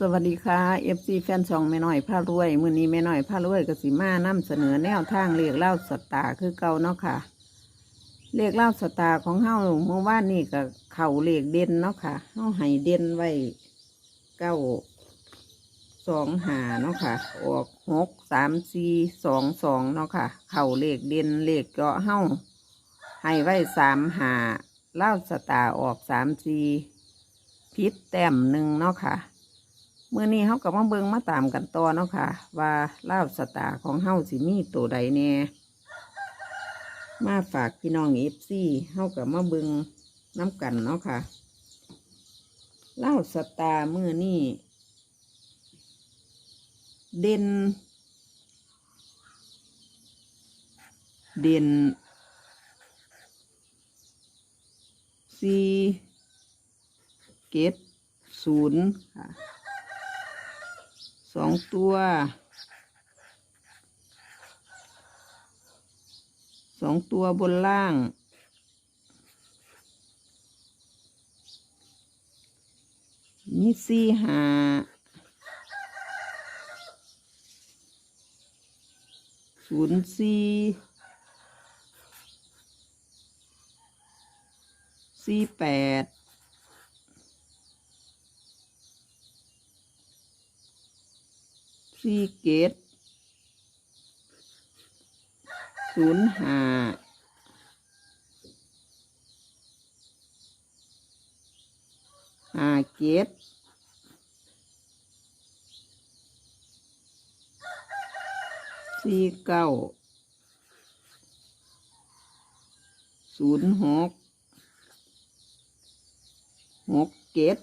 สวัสดีค่ะ FC แฟนช่องแม่น้อยผ้ารวย มือนี้แม่น้อยผ้ารวยกสิมานำเสนอแนวทางเลขเล่าสตาคือเก่าเนาะค่ะเลขเล่าสตาของเฮาเมื่อวานนี้ก็เข่าเลขเด่นเนาะค่ะเฮาให้เด่นไว้เก้าสองหาเนาะค่ะ ออกหกสามสี่สองสองเนาะค่ะ เข่าเลขเด่นเลขเจาะเฮาให้ไว้สามหาเล่าสตาออกสามสี่พิษแต้มหนึ่งเนาะค่ะ เมื่อนี้เขากับมาเบิงมาตามกันต่อเนาะค่ะ ว่าลาบสตาของเฮาสิมีตัวใดแน่มาฝากพี่น้องเอฟซีเฮากับมาเบิงน้ำกันเนาะค่ะลาบสตาเมื่อนี้เด่น เด่นซีเกตศูนย์ค่ะ สองตัวสองตัวบนล่างมีสี่หาศูนย์สี่สี่แปด สี่เกตศูนย์ห้าห้าเกตสี่เก้าศูนย์หกหกเกต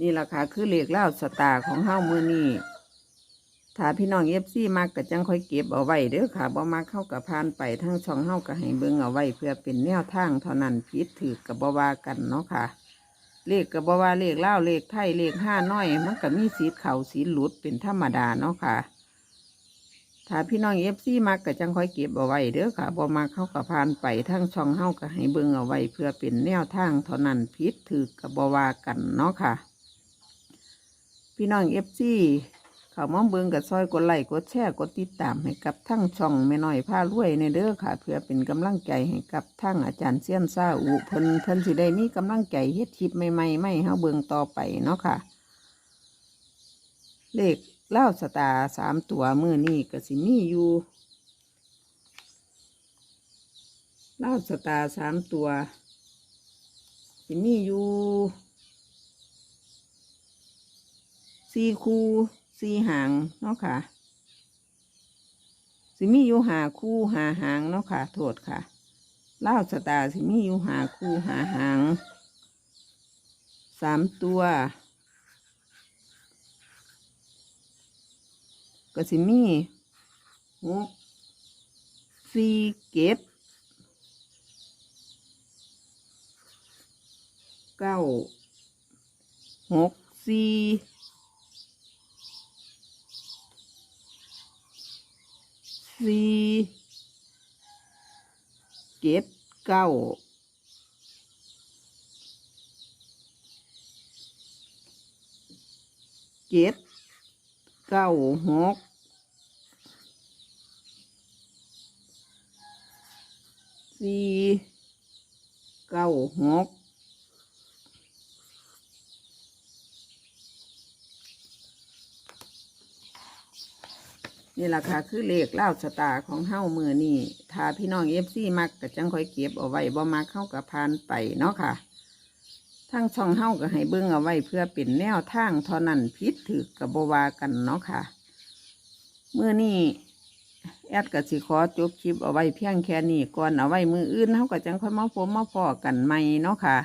นี่แหละค่ะคือเหลขเล่าสตาของเฮ้ามือนี่ถ้าพี่น้องเอฟซีมากก็จังค่อยเก็บเอาไว้เด้อค่ะบ่มากเข้ากับพานไปทั้งช่องเฮ้าก็ให้เบิ่งเอาไว้เพื่อเป็นแนวทางเท่านั้นผิดถือกับบวากันเนาะค่ะเลขกับบวาเลขเล่าเลขไทยเลขห้าน้อย มันก็มีสีเข่าสีหลุดเป็นธรรมดาเนาะค่ะถ้าพี่น้องเอฟซีมากก็จังค่อยเก็บเอาไว้เด้อค่ะบ่มากเข้ากับพานไปทั้งช่องเฮ้าก็ให้เบิ่งเอาไว้เพื่อเป็นแนวทางเท่านั้นผิดถือกับบวากันเนาะค่ะ พี่น้องเอฟซีเขามาเบิ่งกับซอยกดไลค์กดแชร์กดติดตามให้กับทั้งช่องแม่น้อยผ้ารวยในเด้อค่ะ เพื่อเป็นกำลังใจให้กับทั้งอาจารย์เซียนซาอุเพิ่นเพิ่นสิได้มีกำลังใจเฮ็ดคลิปใหม่ๆไม่เฮาเบิ่งต่อไปเนาะค่ะ เลขเล่าสตาสามตัวมือนี่ก็สิมีอยู่เล่าสตาสามตัวสิมีอยู่ สี่คู่สี่หางเนาะค่ะสิมีอยู่หาคู่หาหางเนาะค่ะ โทษค่ะเล่าสตาสิมีอยู่หาคู่หาหางสามตัวก็สิมีหกสี่เก็บเก้าหกสี่ สี่เก็บเก้าเก็บเก้าหกสี่เก้าหก นี่แหละค่ะ คือเลขเล่าสตาของเฮ้ามือนี่ถ้าพี่น้องเอฟซีมักก็จังค่อยเก็บเอาไว้บ่มักเข้ากับพานไปเนาะค่ะ ทั้งช่องเฮ้าก็ให้เบิ่งเอาไว้เพื่อเป็นแนวทางเท่านั้นพิษถือกับบวากันเนาะค่ะเมื่อนี่แอดกับสิขอจบคลิปเอาไว้เพียงแค่นี้ก่อนเอาไว้มืออื่นเฮาก็จังค่อยมาพบมาพอกันใหม่เนาะค่ะ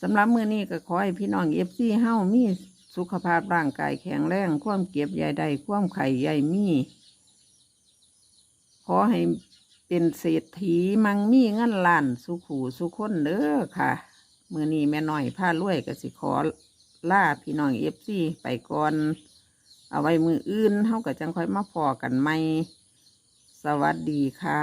สำหรับมือนี้ก็ขอให้พี่น้องเอฟซีเฮามี สุขภาพร่างกายแข็งแรง ความเก็บใยใด ความไข่ใยมี ขอให้เป็นเศรษฐีมังมีเงินล้านสุขูสุขคนเด้อค่ะ มือนี้แม่น้อยผ้ารวยก็สิขอล่าพี่น้องเอฟซีไปก่อน เอาไว้มืออื่นเท่ากับจังค่อยมาพอกันไหม สวัสดีค่ะ